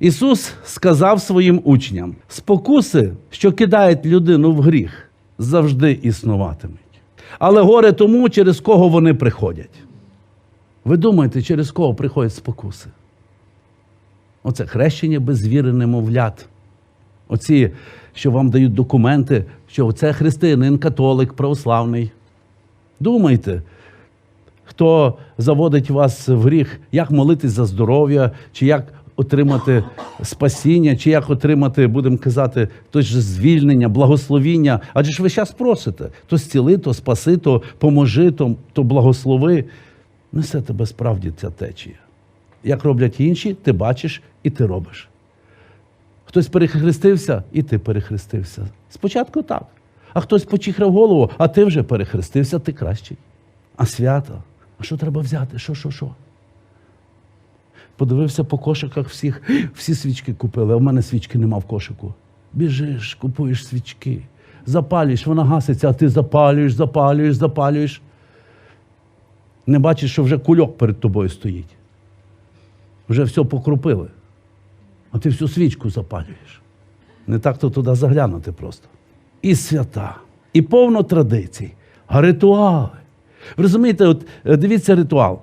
Ісус сказав своїм учням: спокуси, що кидають людину в гріх, завжди існуватимуть. Але горе тому, через кого вони приходять. Ви думаєте, через кого приходять спокуси? Оце хрещення без віри немовлят. Оці, що вам дають документи, що це християнин, католик, православний. Думайте, хто заводить вас в гріх, як молитись за здоров'я, чи як отримати спасіння, чи як отримати, будемо казати, то ж звільнення, благословіння. Адже ж ви зараз просите: то зціли, то спаси, то поможи, то, то благослови. Несе тебе справді ця течія. Як роблять інші, ти бачиш і ти робиш. Хтось перехрестився, і ти перехрестився. Спочатку так. А хтось почіхрав голову, а ти вже перехрестився, ти кращий. А свято? А що треба взяти? Що, що, що? Подивився по кошиках всіх, всі свічки купили, а в мене свічки нема в кошику. Біжиш, купуєш свічки, запалюєш, вона гаситься, а ти запалюєш, запалюєш, запалюєш. Не бачиш, що вже кульок перед тобою стоїть. Вже все покрупили. А ти всю свічку запалюєш. Не так то туди заглянути просто. І свята, і повно традицій, а ритуали. Ви розумієте, от е, дивіться ритуал.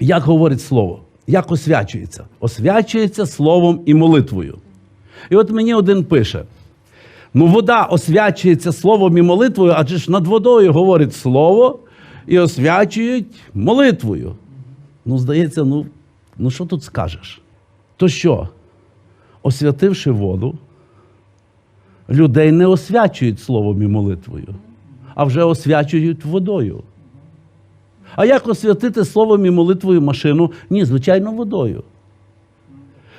Як говорить слово, як освячується? Освячується словом і молитвою. І от мені один пише: ну, вода освячується словом і молитвою, адже ж над водою говорить слово і освячують молитвою. Ну, здається, ну, ну що тут скажеш? То що, освятивши воду, людей не освячують словом і молитвою, а вже освячують водою. А як освятити словом і молитвою машину? Ні, звичайно, водою.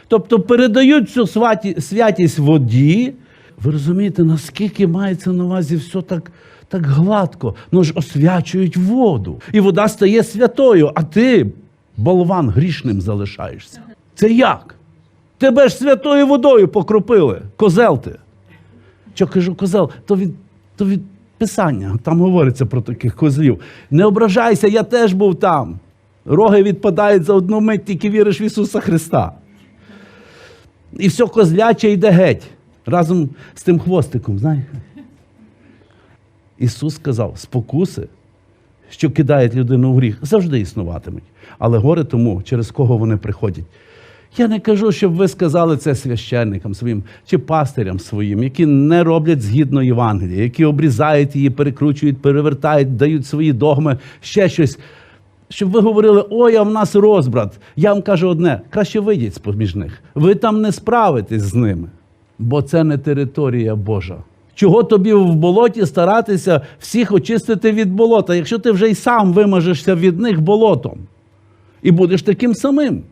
Тобто передають цю святі- святість воді. Ви розумієте, наскільки мається на увазі все так, так гладко. Ну ж освячують воду. І вода стає святою, а ти, болван, грішним залишаєшся. Це як? Тебе ж святою водою покропили. Козел ти. Що кажу, козел, то від, то від писання, там говориться про таких козлів. Не ображайся, я теж був там. Роги відпадають за одну мить, тільки віриш в Ісуса Христа. І все козляче йде геть разом з тим хвостиком, знаєте. Ісус сказав: спокуси, що кидають людину в гріх, завжди існуватимуть. Але горе тому, через кого вони приходять. Я не кажу, щоб ви сказали це священникам своїм чи пастирям своїм, які не роблять згідно Євангелія, які обрізають її, перекручують, перевертають, дають свої догми, ще щось. Щоб ви говорили, ой, а в нас розбрат. Я вам кажу одне: краще вийдіть з поміж них. Ви там не справитесь з ними, бо це не територія Божа. Чого тобі в болоті старатися всіх очистити від болота, якщо ти вже й сам вимажешся від них болотом і будеш таким самим?